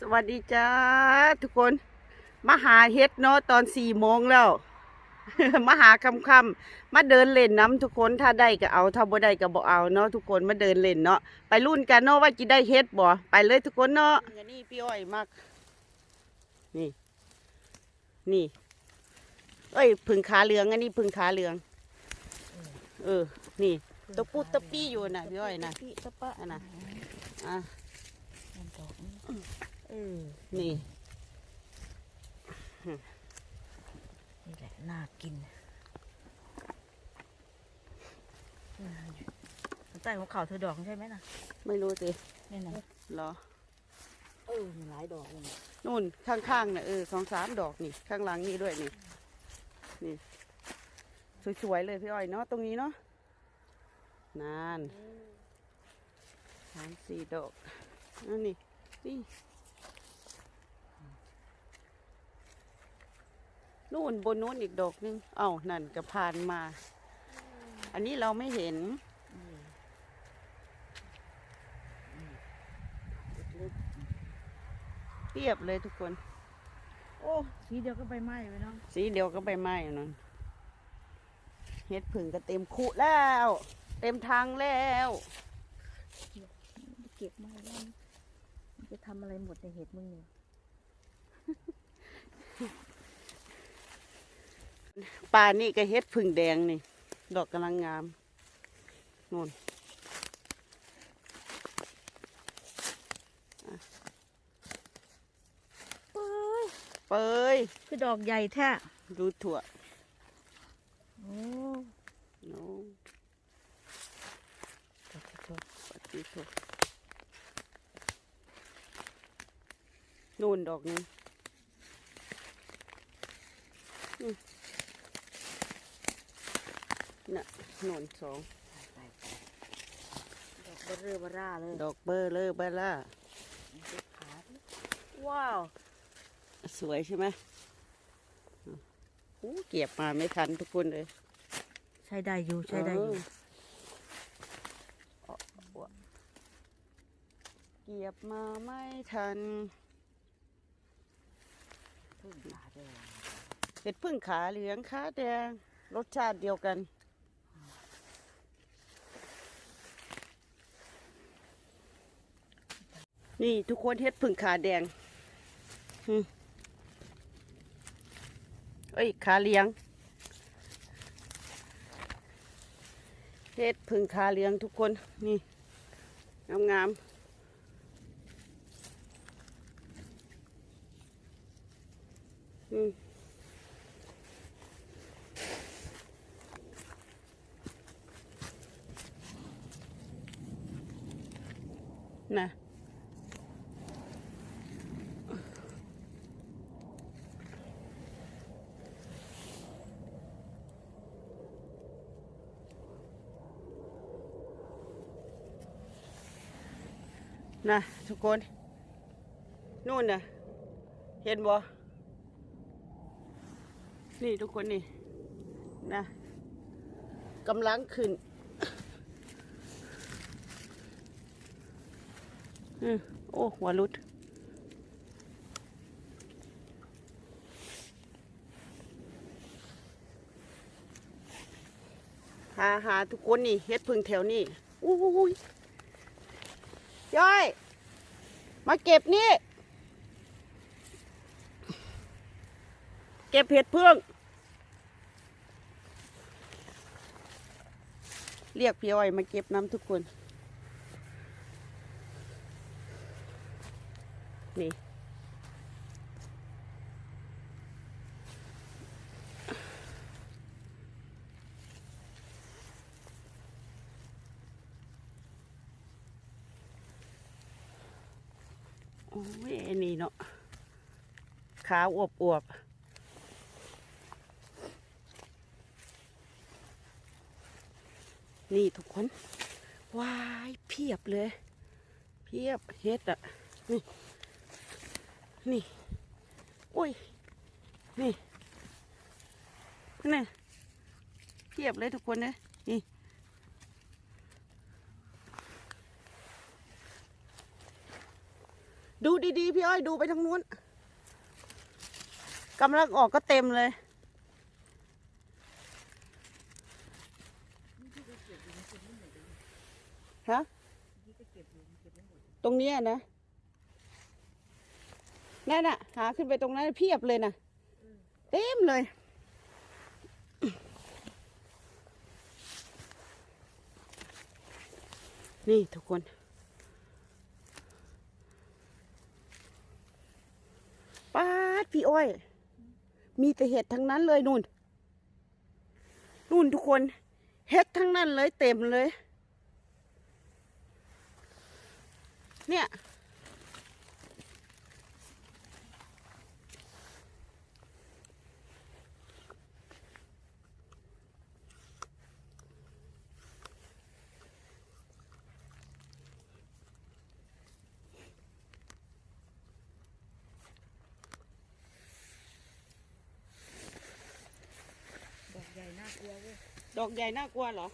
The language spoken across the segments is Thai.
สวัสดีจ้าทุกคน มาหาเฮ็ดเนาะตอนสี่โมงแล้ว มาหาคำคำๆมาเดินเล่นน้ำทุกคนถ้าได้ก็เอาถ้าบ่ได้ก็บ่เอาเนาะทุกคนมาเดินเล่นเนาะไปรุ่นกันเนาะว่าจะได้เฮ็ดบ่ไปเลยทุกคนเนาะนี่พี่อ้อยมากนี่ นี่ เอ้ยพึ่งขาเหลืองอันนี้พึ่งขาเหลือง เออ นี่ตะปุตะปี้อยู่น่ะพี่อ้อยน่ะปีตะปะอันน่ะอะมั นดอกนี่เออนี่นี่แหละน่ากินใต้หัวเข่าเธอดอกใช่ไหมน่ะไม่รู้สินี่นะเหรอเออมันหลายดอกเลยนะนู่นข้างๆน่ะเออสองสามดอกนี่ ข้างหลังนี่ด้วยนี่ นี่ สวยๆเลยพี่อ้อยเนาะตรงนี้เนาะนานสามสี่ดอกอันนี้นี่ นู่นบนนู้นอีกดอกหนึง เอ้านั่นก็ผ่านมา อันนี้เราไม่เห็นอืมเทียบเลยทุกคน โอ้ สีเดียวก็ใบไม้ไปเนาะสีเดียวก็ใบไม้อันนั้นเฮ็ดผึ่งก็เต็มคุแล้ว เต็มทางแล้วเก็บมาแล้วมันจะทำอะไรหมดในเห็ดมึงเนี่ย ป่านี่ก็เฮ็ดผึ่งแดงนี่ ดอกกำลังงามนู่นอะเปยคือดอกใหญ่แท้ดูถั่วโอ้โน้ปฏิถั่วปฏิถั่วนู่นดอกหนึงอืม น่ะนู่นสองตายดอกเบอร์เรอเบอร์ร่าเลยดอกเบอร์เลอเบอร์ล่าขาดิว้าว สวยใช่ไหมโอ้เก็บมาไม่ทันทุกคนเลย ใช้ได้อยู่ใช้ได้อยู่เออเก็บมาไม่ทันพึ่งขาแดงเห็ดพึ่งขาเหลืองขาแดงรสชาติเดียวกัน นี่ทุกคนเห็ดพึ่งขาแดงเอ้ยขาเลี้ยงเห็ดพึ่งขาเลี้ยงทุกคน นี่งามงามๆอืมนะ นะทุกคน นู่นนะเห็นบ่ นี่ทุกคนนี่นะกำลังขึ้นอืมโอ้ หัวรุดหาหาทุกคนนี่เฮ็ดพึ่งแถวนี้อู้ย ย้อย มาเก็บนี่ เก็บเห็ดพึ่ง เรียกพี่อ้อยมาเก็บน้ำทุกคน นี่ อ้ยนี่เนาะขาวอวบอวบนี่ทุกคนว้ายเพียบเลย เพียบเฮ็ดอะ นี่ นี่อุ้ย นี่นี่เพียบเลยทุกคนเลยนี่ น ดีๆ พี่อ้อยดูไปทางนู้นกำลังออกก็เต็มเลย ฮะ ตรงเนี้ยนะนั่นน่ะ หาขึ้นไปตรงนั้นเพียบเลยนะเต็มเลย นี่ทุกคน ป้าด พี่อ้อย มีแต่เห็ดทั้งนั้นเลยนู่น นู่นทุกคน เห็ดทั้งนั้นเลยเต็มเลย เนี่ย ดอกใหญ่น่ากลัวเว้ย ดอกใหญ่น่ากลัวเหรอ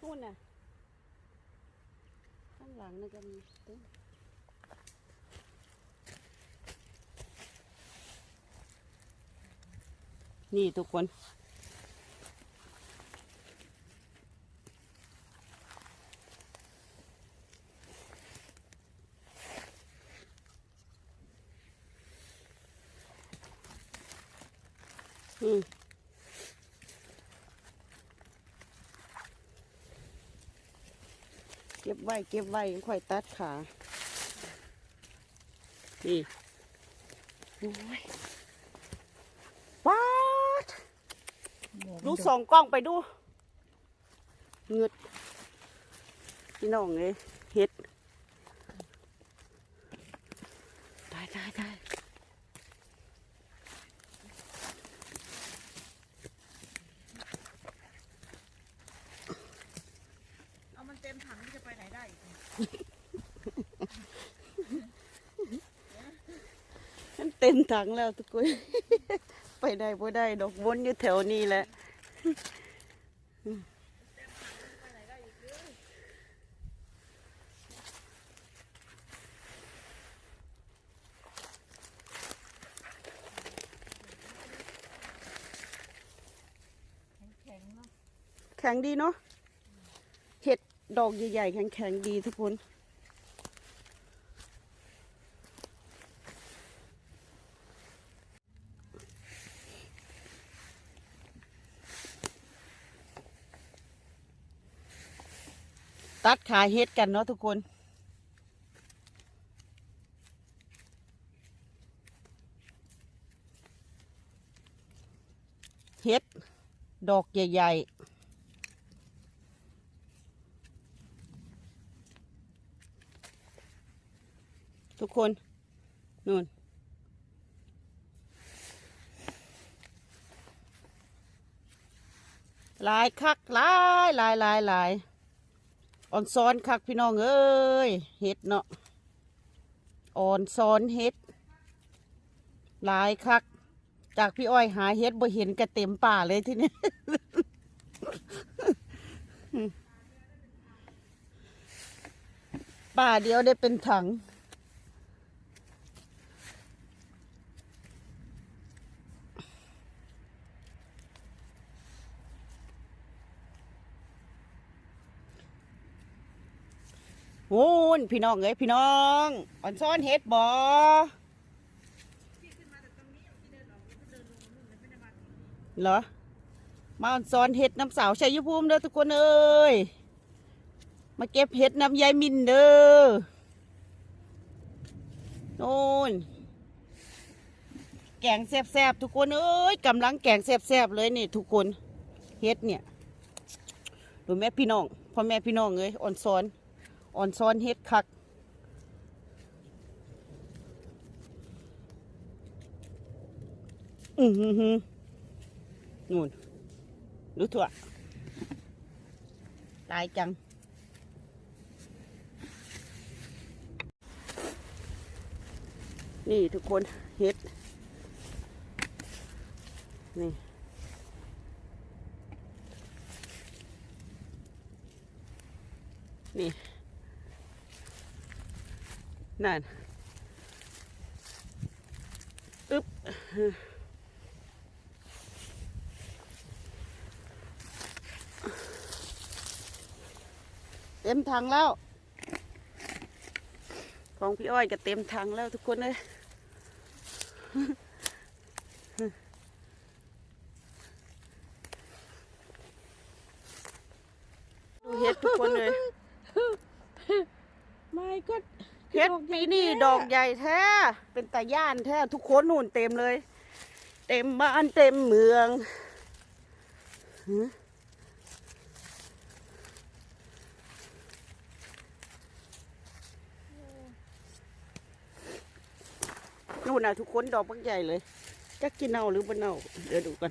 นู่นน่ะ ข้างหลังน่ะก็มีต็มนี่ทุกคน อืมเก็บไว้เก็บไว้ค่อยตัดขา นี่โอ้ยป๊าดดูสองกล้องไปดู เงืดพี่น้องเลยเห็ด ตายตายตาย เอามันเต็มถังมันจะไปไหนได้อีก ฉัน เต็มถังแล้วทุกคนไปได้บ่ได้ดอกวนอยู่แถวนี้แหละแข็งดีเนาะ เห็ดดอกใหญ่ๆแข็งๆดีทุกคน ตัดขาเห็ดกันเนาะทุกคนเห็ด ดอกใหญ่ ๆทุกคนนู่นหลายคักหลายหลายหลายหลาย อ่อนซ้อนคักพี่น้องเอ้ยเห็ดเนาะอ่อนซ้อนเห็ดหลายคัก จากพี่อ้อยหาเห็ดบ่เห็นกระเต็มป่าเลยที่นี่ป่าเดียวได้เป็นถัง โอ้ นพี่น้องเอ้ยพี่น้องอ่อนซ้อนเฮ็ดบ่เหรอ มาอ่อนซ้อนเฮ็ดน้ำสาวชัยภูมิเด้อทุกคนเอ้ยมาเก็บเห็ดน้ำยายมินเด้อโน่นแกงแซ่บๆทุกคนเอ้ยกำลังแกงแซ่บๆเลยนี่ ทุกคนเฮ็ดเนี่ยดูแม่พี่น้องพ่อแม่พี่น้องเอ้ยอ่อนซ้อน อ่อนซ้อนเฮ็ดคักอือหือหือนู่นดูถั่วตายจัง นี่ทุกคนเฮ็ด นี่นี่ นั่นอึ๊บเต็มถังแล้ว ของพี่อ้อยก็เต็มถังแล้วทุกคนเลยดูเห็ดทุกคนเลย ไม่ก็ เห็ดปีนี่ดอกใหญ่แท้ เป็นตาย่านแท้ ทุกคนนู่นเต็มเลย เต็มบ้านเต็มเมืองฮะนู่นน่ะทุกคนดอกบักใหญ่เลยจะกินเอาหรือบ่เอาเดี๋ยวดูกัน